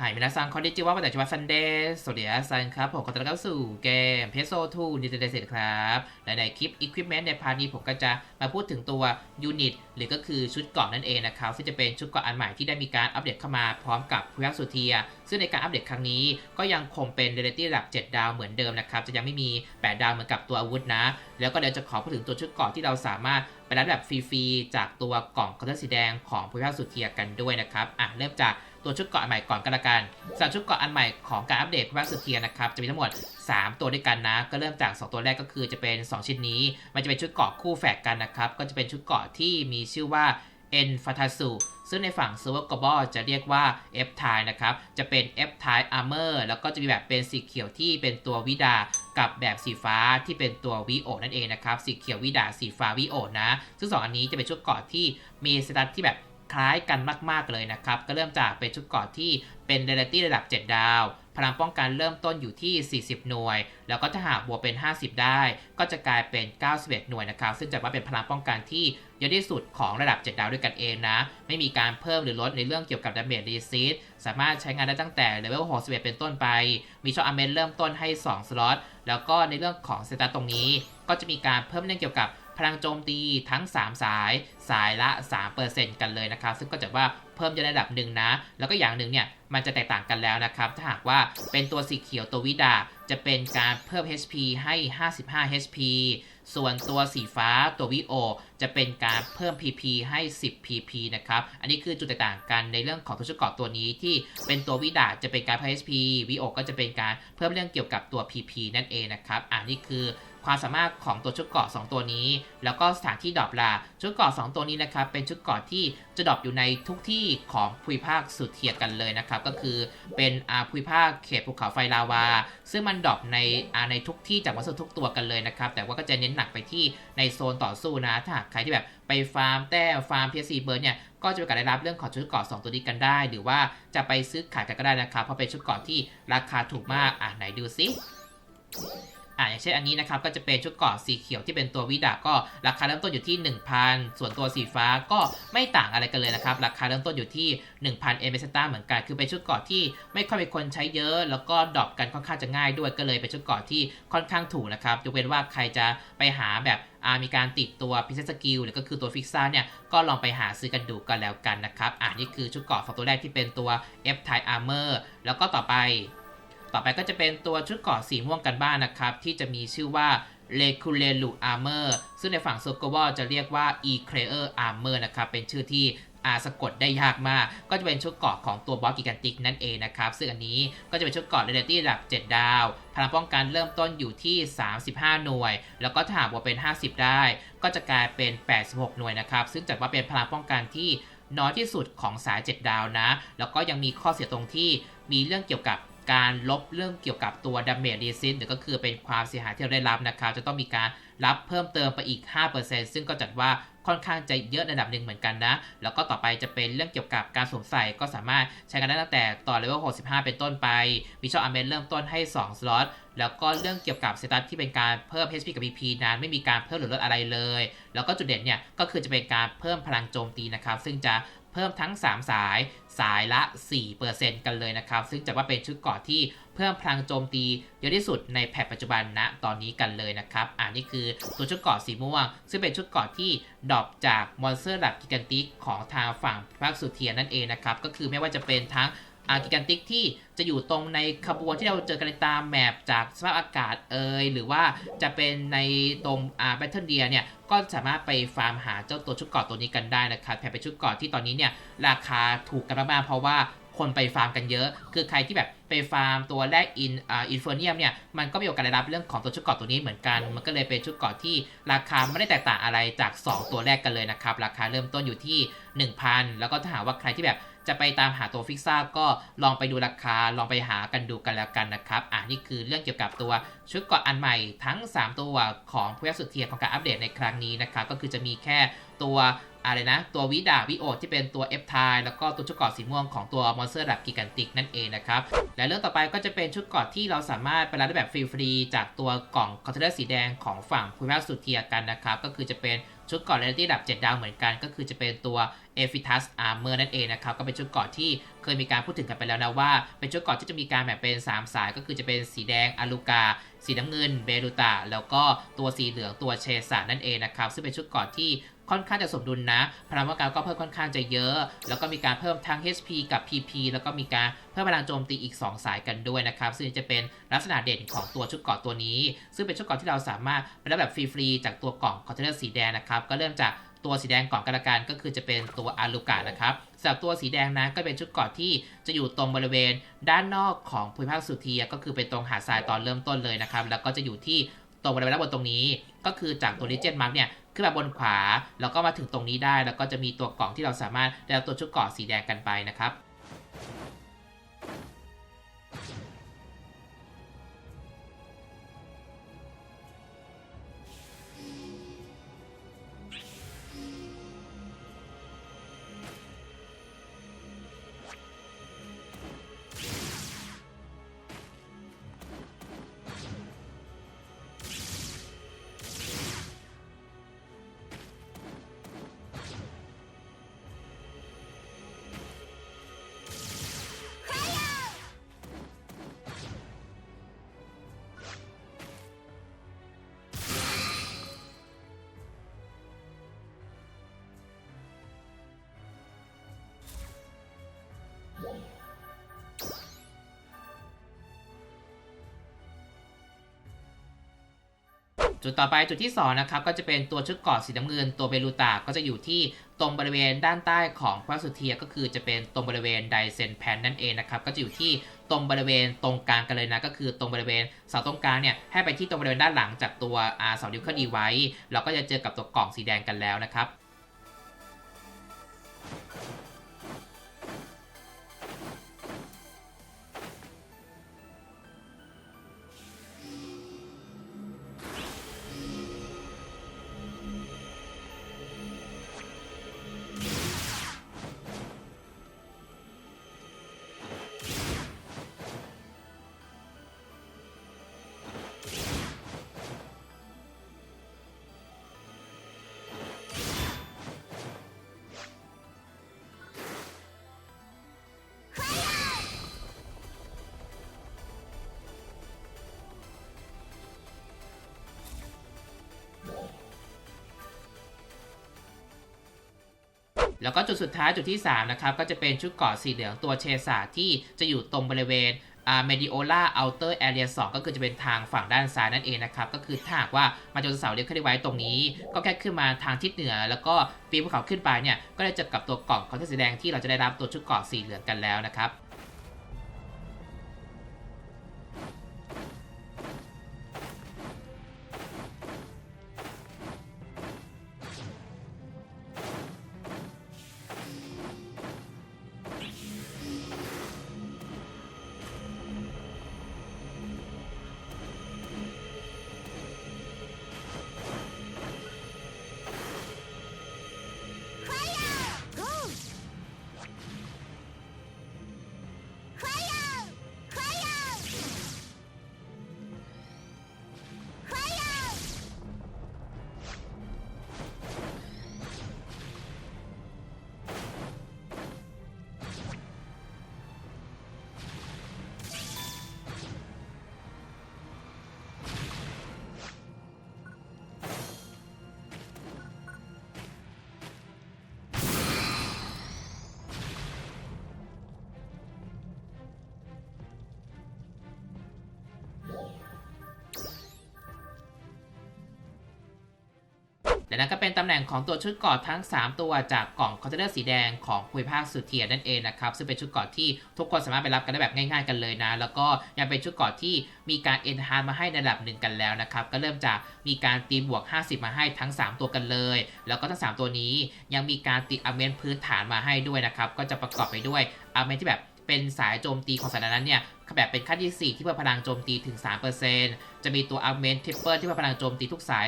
หายมินาซังคอนดิจิวะมาวันจังหวัดซันเดย์สวัสดีครับซันครับ ผมขอต้อนรับเข้าสู่เกมเพโซทูนิเตเซตครับและในคลิป Equipment ในพาร์ทนี้ผมก็จะมาพูดถึงตัวยูนิตหรือก็คือชุดเกราะนั่นเองนะครับ ซึ่งจะเป็นชุดเกราะอันใหม่ที่ได้มีการอัปเดตเข้ามาพร้อมกับพยักสุเทียซึ่งในการอัปเดตครั้งนี้ก็ยังคงเป็นเรเลตี้ระดับ 7 ดาวเหมือนเดิมนะครับ จะยังไม่มี 8 ดาวเหมือนกับตัวอาวุธนะ แล้วก็เดี๋ยวจะขอพูดถึงตัวชุดเกราะที่เราสามารถไปรับแบบฟรีๆ จากตัวกล่องคอนเทนต์สีแดงของพยักสุเทียกันด้วยนะครับ อะเริ่มจากตัวชุดเกราะใหม่ก่อนกันละกันสำหรับชุดเกราะอันใหม่ของการอัปเดตพยักสุเทียนะครับ จะมีทั้งหมด 3 ตัวด้วยกันนะ ก็เริ่มจาก 2 ตัวแรกก็คือจะเป็น 2 ชิ้นนี้ มันจะเป็นชุดเกราะคู่แฝดกันนะครับ ก็จะเป็นชุดเกราะที่มีชื่อว่า n f a t a s u ซึ่งในฝั่ง s e r v e r Global จะเรียกว่า F t i นะครับ จะเป็น F t i Armor แล้วก็จะมีแบบเป็นสีเขียวที่เป็นตัววิดา กับแบบสีฟ้าที่เป็นตัววิโอนั่นเองนะครับ สีเขียววิดา สีฟ้าวิโอนะ ซึ่ง2อันนี้จะเป็นชุดเกราะที่มีสตัตที่แบบคล้ายกันมาก ๆ เลยนะครับ ก็เริ่มจากเป็นชุดเกราะที่เป็นเร a ตี้ระดับ 7 ดาว พลังป้องกันเริ่มต้นอยู่ที่ 40 หน่วย แล้วก็ถ้าหากบวกเป็น 50 ได้ ก็จะกลายเป็น 91 หน่วยนะครับ ซึ่งจัดว่าเป็นพลังป้องกันที่เยอะที่สุดของระดับ 7 ดาวด้วยกันเองนะ ไม่มีการเพิ่มหรือลดในเรื่องเกี่ยวกับดาเมจรีซีดสามารถใช้งานได้ตั้งแต่เลเวล 61 เป็นต้นไป มีช่องอเมนเริ่มต้นให้ 2 สล็อต แล้วก็ในเรื่องของเตตัสตรงนี้ ก็จะมีการเพิ่มเรื่องเกี่ยวกับ พลังโจมตีทั้ง 3 สายสายละ 3%กันเลยนะครับ ซึ่งก็จะว่าเพิ่มจะระดับหนึ่งนะ แล้วก็อย่างหนึ่งเนี่ยมันจะแตกต่างกันแล้วนะครับ ถ้าหากว่าเป็นตัวสีเขียวตัววิดา จะเป็นการเพิ่ม HP ให้ 55 HP ส่วนตัวสีฟ้าตัววิโอ จะเป็นการเพิ่ม PP ให้ 10 PP นะครับ อันนี้คือจุดแตกต่างกันในเรื่องของตัวชุดเกราะตัวนี้ที่เป็นตัววิดาจะเป็นการเพิ่ม HP วิโอก็จะเป็นการเพิ่มเรื่องเกี่ยวกับตัว PP นั่นเองนะครับ อันนี้คือ ความสามารถของตัวชุดเกาะ 2 ตัวนี้ แล้วก็สถานที่ดรอปล่ะชุดเกาะ 2 ตัวนี้นะครับเป็นชุดเกาะที่จะดรอปอยู่ในทุกที่ของภูมิภาคสุดเทียกันเลยนะครับก็คือเป็นอาภูมิภาคเขตภูเขาไฟลาวา ซึ่งมันดรอปในอาในทุกที่จากวัสดุทุกตัวกันเลยนะครับแต่ว่าก็จะเน้นหนักไปที่ในโซนต่อสู้นะถ้าใครที่แบบไปฟาร์มแต้ฟาร์มเพียซีเบิร์เนี่ยก็จะมีกาสได้รับเรื่องของชุดเกาะ2ตัวนี้กันได้ หรือว่าจะไปซื้อขายกันก็ได้นะครับเพราะเป็นชุดเกาะที่ราคาถูกมากอะไหนดูซิ อ่าอย่างเช่นอันนี้นะครับก็จะเป็นชุดเกราะสีเขียวที่เป็นตัววิดาก็ราคาเริ่มต้นอยู่ที่ 1,000 ส่วนตัวสีฟ้าก็ไม่ต่างอะไรกันเลยนะครับ ราคาเริ่มต้นอยู่ที่ 1,000เอเมสตาเหมือนกัน คือเป็นชุดเกราะที่ไม่ค่อยมีคนใช้เยอะ แล้วก็ดรอปกันค่อนข้างจะง่ายด้วยก็เลยเป็นชุดเกราะที่ค่อนข้างถูกนะครับยกเว้นว่าใครจะไปหาแบบมีการติดตัวพิเศษสกิลหรือก็คือตัวฟิกซ่าเนี่ยก็ลองไปหาซื้อกันดูกันแล้วกันนะครับอ่านี่คือชุดเกราะของตัวแรกที่เป็นตัว F Type Armor แล้วก็ต่อไป ต่อไปก็จะเป็นตัวชุดเกราะสีม่วงกันบ้างนนะครับ ที่จะมีชื่อว่า l e c u l e l u Armor ซึ่งในฝั่ง c i r c l e จะเรียกว่า e c l a r Armor นะครับ เป็นชื่อที่อาสะกดได้ยากมาก ก็จะเป็นชุดเกราะของตัวบอสกิกันติกนั่นเองนะครับ ซึ่งอันนี้ก็จะเป็นชุดเกราะเรเดตี้ระดับ 7 ดาว พลังป้องกันเริ่มต้นอยู่ที่ 35 หน่วย แล้วก็ถ้าหากว่าเป็น 50 ได้ ก็จะกลายเป็น 86 หน่วยนะครับ ซึ่งจัดว่าเป็นพลังป้องกันที่น้อยที่สุดของสาย 7 ดาวนะ แล้วก็ยังมีข้อเสียตรงที่มีเรื่องเกี่ยวกับ การลบเรื่องเกี่ยวกับตัวดาเมจรีซินหรือก็คือเป็นความเสียหายที่เราได้รับนะครับ จะต้องมีการรับเพิ่มเติมไปอีก 5%ซึ่งก็จัดว่าค่อนข้างจะเยอะระดับหนึ่งเหมือนกันนะ แล้วก็ต่อไปจะเป็นเรื่องเกี่ยวกับการสวมใส่ก็สามารถใช้กันได้ตั้งแต่ต่อเลเวล65 เป็นต้นไป มีช่องอเมนเริ่มต้นให้ 2 สล็อต แล้วก็เรื่องเกี่ยวกับสเตตัสที่เป็นการเพิ่ม HP กับ PP นั้นไม่มีการเพิ่มหรือลดอะไรเลย แล้วก็จุดเด่นเนี่ยก็คือจะเป็นการเพิ่มพลังโจมตีนะครับ ซึ่งจะ เพิ่มทั้ง 3 สายสายละ 4%กันเลยนะครับ ซึ่งจะว่าเป็นชุดเกาะที่เพิ่มพลังโจมตีเยอะที่สุดในแพทปัจจุบันณนะตอนนี้กันเลยนะครับอันนี้คือตัวชุดเกาะสีม่วง ซึ่งเป็นชุดเกาะที่ดรอปจากมอนสเตอร์หลักกิกันติกของทางฝั่งภาคสุเทียนนั่นเองนะครับ ก็คือไม่ว่าจะเป็นทั้ง อากิกันติกที่จะอยู่ตรงในขบวนที่เราเจอกันในตามแมปจากสภาพอากาศเอยหรือว่าจะเป็นในตรงอ่าแบทเทิลเดียเนี่ย ก็สามารถไปฟาร์มหาเจ้าตัวชุดเกาะตัวนี้กันได้นะครับแผ่เป็นชุดเกาะที่ตอนนี้เนี่ย ราคาถูกกันมากๆเพราะว่าคนไปฟาร์มกันเยอะ คือใครที่แบบไปฟาร์มตัวแรกอินอ่าอินเฟอร์เนียมเนี่ย มันก็มีโอกาสได้รับเรื่องของตัวชุดเกาะตัวนี้เหมือนกัน มันก็เลยเป็นชุดเกาะที่ราคาไม่ได้แตกต่างอะไรจาก 2 ตัวแรกกันเลยนะครับ ราคาเริ่มต้นอยู่ที่ 1,000 แล้วก็ถ้าหากว่าใครที่แบบ จะไปตามหาตัวฟิกซ่าก็ลองไปดูราคาลองไปหากันดูกันแล้วกันนะครับอ่านี่คือเรื่องเกี่ยวกับตัวชุดเกาะอันใหม่ทั้ง 3 ตัวของผู้ยัสุดเทียของการอัปเดตในครั้งนี้นะครับก็คือจะมีแค่ตัวอะไรนะ ตัววิดาวิโอที่เป็นตัว F ทายแล้วก็ตัวชุดเกาะสีม่วงของตัวมอนสเตอร์แบบกิกันติกนั่นเองนะครับ และเรื่องต่อไปก็จะเป็นชุดเกาะที่เราสามารถไปรับได้แบบฟรีๆจากตัวกล่องคอนเทนเนอร์สีแดงของฝั่งภูมิภาคสุดเทียกันนะครับ ก็คือจะเป็น ชุดเกราะเรตี้ดับ 7 ดาวเหมือนกัน ก็คือจะเป็นตัว e p h i t a s Armor นั่นเองนะครับ ก็เป็นชุดเกราะที่เคยมีการพูดถึงกันไปแล้วนะว่า เป็นชุดเกราะที่จะมีการแบ่งเป็น 3 สาย ก็คือจะเป็นสีแดงอลูกา สีน้ำเงินเบรูตาแล้วก็ตัวสีเหลืองตัวเชสานั่นเองนะครับซึ่งเป็นชุดกราะที่ค่อนข้างจะสมดุลนะ พลังว่าการก็เพิ่มค่อนข้างจะเยอะ แล้วก็มีการเพิ่มทั้ง HP กับ PP แล้วก็มีการเพิ่มพลังโจมตีอีก 2 สายกันด้วยนะครับ ซึ่งจะเป็นลักษณะเด่นของตัวชุดเกราะตัวนี้ ซึ่งเป็นชุดเกราะที่เราสามารถไปรับแบบฟรีๆจากตัวกล่องคอนเทนเนอร์สีแดงนะครับ ก็เริ่มจาก ตัวสีแดงก่อนกันละกันก็คือจะเป็นตัวอาลูกานะครับสำหรับตัวสีแดงนะก็เป็นชุดเกาะที่จะอยู่ตรงบริเวณด้านนอกของภูมิภาคสุเทียก็คือเป็นตรงหาดทรายตอนเริ่มต้นเลยนะครับ แล้วก็จะอยู่ที่ตรงบริเวณด้านบนตรงนี้ ก็คือจากตัวลิเจนมาร์กเนี่ยขึ้นมาบนขวา แล้วก็มาถึงตรงนี้ได้ แล้วก็จะมีตัวกล่องที่เราสามารถได้รับตัวชุดเกาะสีแดงกันไปนะครับ จุดต่อไปจุดที่2นะครับก็จะเป็นตัวชุดเกาะสีน้ำเงินตัวเบลูตาก็จะอยู่ที่ตรงบริเวณด้านใต้ของพระสุเทียก็คือจะเป็นตรงบริเวณไดเซนแพนนั่นเองนะครับก็จะอยู่ที่ตรงบริเวณตรงกลางกันเลยนะก็คือตรงบริเวณเสาตรงกลางเนี่ยให้ไปที่ตรงบริเวณด้านหลังจากตัวเสาดิวเคดีไว้เราก็จะเจอกับตัวกล่องสีแดงกันแล้วนะครับ แล้วก็จุดสุดท้ายจุดที่ 3 นะครับ ก็จะเป็นชุดเกาะสีเหลืองตัวเชสาที่จะอยู่ตรงบริเวณอ่าเมดิโอล่าอัลเตอร์แอเรียสก็คือจะเป็นทางฝั่งด้านซ้ายนั่นเองนะครับ ก็คือถ้าหากว่ามาจนเสาเรียกขึ้นไว้ตรงนี้ ก็แค่ขึ้นมาทางทิศเหนือ แล้วก็ปีนภูเขาขึ้นไปเนี่ย ก็ได้เจอกับตัวกล่องคอนเทนต์สีแดงที่เราจะได้รับตัวชุดเกาะสีเหลืองกันแล้วนะครับ และนั่นก็เป็นตำแหน่งของตัวชุดเกาะทั้ง 3 ตัวจากกล่องคอนเทนเนอร์สีแดงของภูมิภาคสุเทียนั่นเองนะครับ ซึ่งเป็นชุดเกาะที่ทุกคนสามารถไปรับกันได้แบบง่าย ๆ กันเลยนะ แล้วก็ยังเป็นชุดเกาะที่มีการเอ็นฮานมาให้ในระดับหนึ่งกันแล้วนะครับ ก็เริ่มจากมีการตีบวก 50 มาให้ทั้ง 3 ตัวกันเลย แล้วก็ทั้ง 3 ตัวนี้ยังมีการติดอาร์เมนพื้นฐานมาให้ด้วยนะครับ ก็จะประกอบไปด้วยอาร์เมนที่แบบ เป็นสายโจมตีของสายนั้นเนี่ยแบบเป็นขั้นที่ 4 ที่เพิ่มพลังโจมตีถึง 3%จะมีตัวอาร์เมนทิปเปอร์ที่เพิ่มพลังโจมตีทุกสาย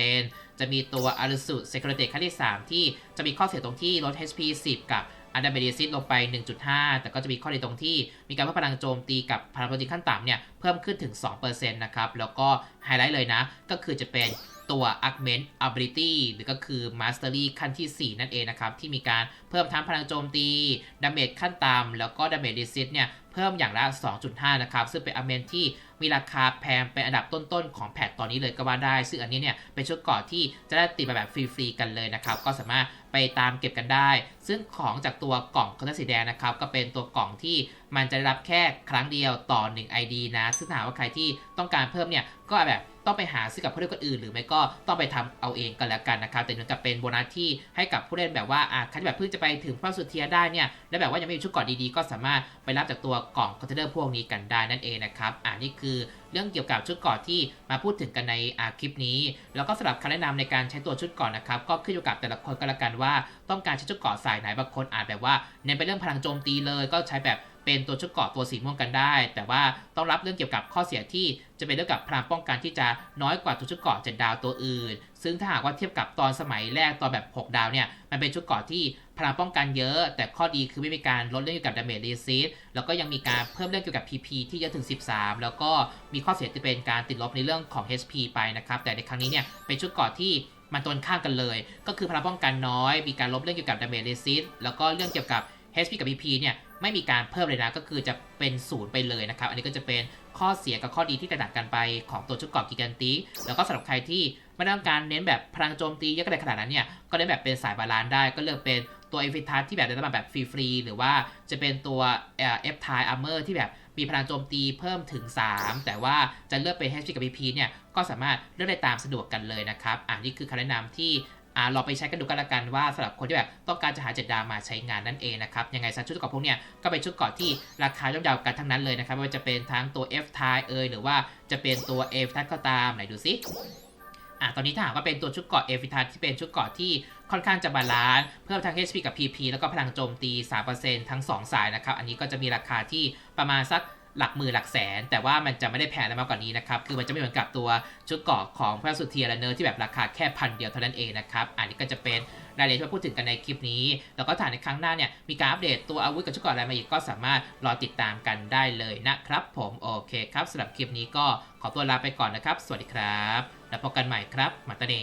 2%จะมีตัวอารุสุเซค u r ร t ขั้นที่ 3 ที่จะมีข้อเสียตรงที่ลด HP 10 กับอันดับเบดีซิสลงไป 1.5 แต่ก็จะมีข้อดีตรงที่มีการเพิ่มพลังโจมตีกับพลังโจมตีขั้นต่ำเนี่ยเพิ่มขึ้นถึง 2%นะครับ แล้วก็ไฮไลท์เลยนะ ก็คือจะเป็น ตัว augment ability หรือก็คือ mastery ขั้นที่ 4 นั่นเองนะครับ ที่มีการเพิ่มทั้งพลังโจมตี damage ขั้นต่ำแล้วก็ damage resist เนี่ย เพิ่มอย่างละ 2.5 นะครับ ซึ่งเป็น augment ที่มีราคาแพงเป็นอันดับต้นๆ ของแพทตอนนี้เลยก็ว่าได้ ซึ่งอันนี้เนี่ยเป็นชุดเกราะที่จะได้ติดมาแบบฟรีๆ กันเลยนะครับ ก็สามารถไปตามเก็บกันได้ ซึ่งของจากตัวกล่องคอนเทนสีแดงนะครับ ก็เป็นตัวกล่องที่มันจะได้รับแค่ครั้งเดียวต่อ 1 ID นะ ซึ่งถาหากว่าใครที่ต้องการเพิ่มเนี่ย ก็แบบต้องไปหาซื้อกับผู้เล่นคนอื่น หรือไม่ก็ต้องไปทำเอาเองกันแล้วกันนะครับ แต่เหมือนกับเป็นโบนัสที่ให้กับผู้เล่นแบบว่าอะใครที่แบบเพิ่งจะไปถึงพระสุดเทียได้เนี่ย แล้วแบบว่ายังไม่มีชุดก่อนดีๆ ก็สามารถไปรับจากตัวกล่องคอนเทนเนอร์พวกนี้กันได้นั่นเองนะครับอ่านี่คือเรื่องเกี่ยวกับชุดเก่อนที่มาพูดถึงกันในอาคลิปนี้ แล้วก็สำหรับคำแนะนำในการใช้ตัวชุดเก่อนนะครับ ก็ขึ้นอยู่กับแต่ละคนก็แล้วกันว่า ต้องการใช้ชุดเกราะสายไหนบางคนอาจแบบว่าเน้นไปเรื่องพลังโจมตีเลย ก็ใช้แบบ เป็นตัวชุดเกราะตัวสีม่วงกันได้ แต่ว่าต้องรับเรื่องเกี่ยวกับข้อเสียที่จะเป็นเรื่องกับพลังป้องกันที่จะน้อยกว่าตัวชุดเกราะเจ็ดดาวตัวอื่น ซึ่งถ้าหากว่าเทียบกับตอนสมัยแรกตอนแบบ 6 ดาวเนี่ยมันเป็นชุดเกราะที่พลังป้องกันเยอะ แต่ข้อดีคือไม่มีการลดเรื่องเกี่ยวกับ damage resist แล้วก็ยังมีการเพิ่มเรื่องเกี่ยวกับ PP ที่เยอะถึง 13 แล้วก็มีข้อเสียที่เป็นการติดลบในเรื่องของ HP ไปนะครับแต่ในครั้งนี้เนี่ยเป็นชุดเกราะที่มันตรงข้ามกันเลย ก็คือพลังป้องกันน้อย มีการลบเรื่องเกี่ยวกับ damage resist แล้วก็เรื่องเกี่ยวกับ HP กับ PP เนี่ย ไม่มีการเพิ่มเลยนะก็คือจะเป็นศูนย์ไปเลยนะครับ อันนี้ก็จะเป็นข้อเสียกับข้อดีที่แตกต่างกันไปของตัวชุดเกราะกิกันติแล้วก็สำหรับใครที่ไม่ต้องการเน้นแบบพลังโจมตีเยอะขนาดนั้นเนี่ยก็เน้นแบบเป็นสายบาลานซ์ได้ก็เลือกเป็นตัวเอฟิทัสที่แบบได้มาแบบฟรีๆหรือว่าจะเป็นตัวเอฟทายอาร์เมอร์ที่แบบมีพลังโจมตีเพิ่มถึง 3 แต่ว่าจะเลือกเป็น HP กับ PP เนี่ยก็สามารถเลือกได้ตามสะดวกกันเลยนะครับ อ่านี่คือคำแนะนำที่ อ่าลองไปใช้กันดูกันละกันว่าสำหรับคนที่แบบต้องการจะหาเจ็ดดาวมาใช้งานนั่นเองนะครับยังไงซะชุดเกาะพวกเนี้ยก็เป็นชุดเกาะที่ราคาย่อมเยาวกันทั้งนั้นเลยนะครับไม่ว่าจะเป็นทั้งตัว F t i เอยหรือว่าจะเป็นตัว F ทัก็ตามไหนดูซิอะตอนนี้ถ้าหากว่าเป็นตัวชุดเกาะ F ทัที่เป็นชุดเกาะที่ค่อนข้างจะบาลานซ์เพิ่มทั้ง HP กับ PP แล้วก็พลังโจมตี 3%ทั้ง 2 สายนะครับ อันนี้ก็จะมีราคาที่ประมาณสัก หลักหมื่นหลักแสน แต่ว่ามันจะไม่ได้แพงอะไรมากกว่านี้นะครับ คือมันจะไม่เหมือนกับตัวชุดเกราะของพระสุเทียและเนอร์ที่แบบราคาแค่พันเดียวเท่านั้นเองนะครับ อันนี้ก็จะเป็นรายละเอียดที่มาพูดถึงกันในคลิปนี้ แล้วก็ถ่ายในครั้งหน้าเนี่ยมีการอัปเดตตัวอาวุธกับชุดเกราะอะไรมาอีกก็สามารถรอติดตามกันได้เลยนะครับผมโอเคครับสำหรับคลิปนี้ก็ขอตัวลาไปก่อนนะครับ สวัสดีครับ แล้วพบกันใหม่ครับมาตาเน